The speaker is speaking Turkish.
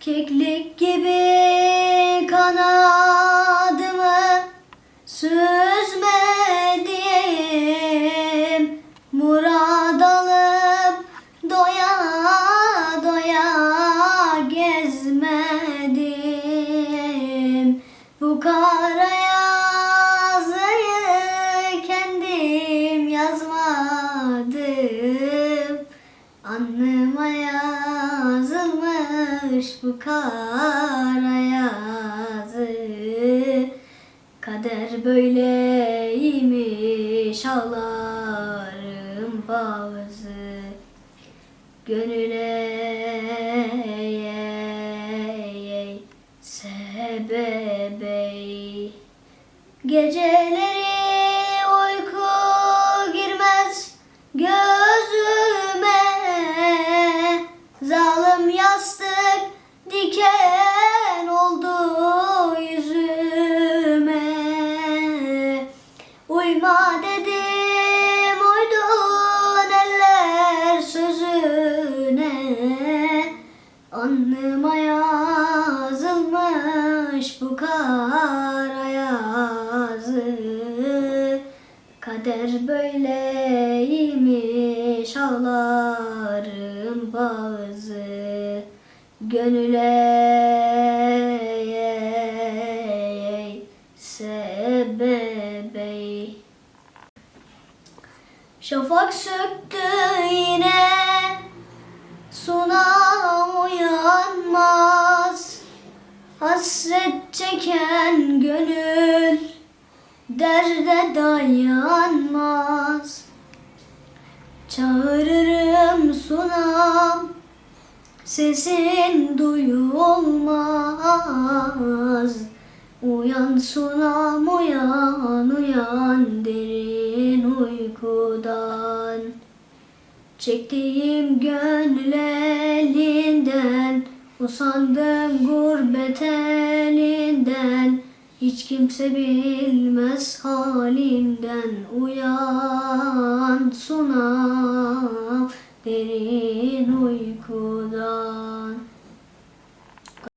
Keklik gibi kanadımı süzmedim Murad alıp doya doya gezmedim Bu kara yazılmış bu kara yazı Kader böyleymiş ağlarım bazı. Gönüle ey, sebebey Geceleri Uyma dedim uydun eller sözüne. Anlıma yazılmış bu kara yazı. Kader böyleymiş ağlarım bazı. Gönüle sebebey Şafak söktü yine. Sunam uyanmaz. Hasret çeken gönül Derde dayanmaz. Çağırırım sunam Sesin duyulmaz. Uyan sunam uyan uyan derin uykudan Çektiğim gönül elinden Usandım gurbet elinden Hiç kimse bilmez halimden Uyan sunam derin uykudan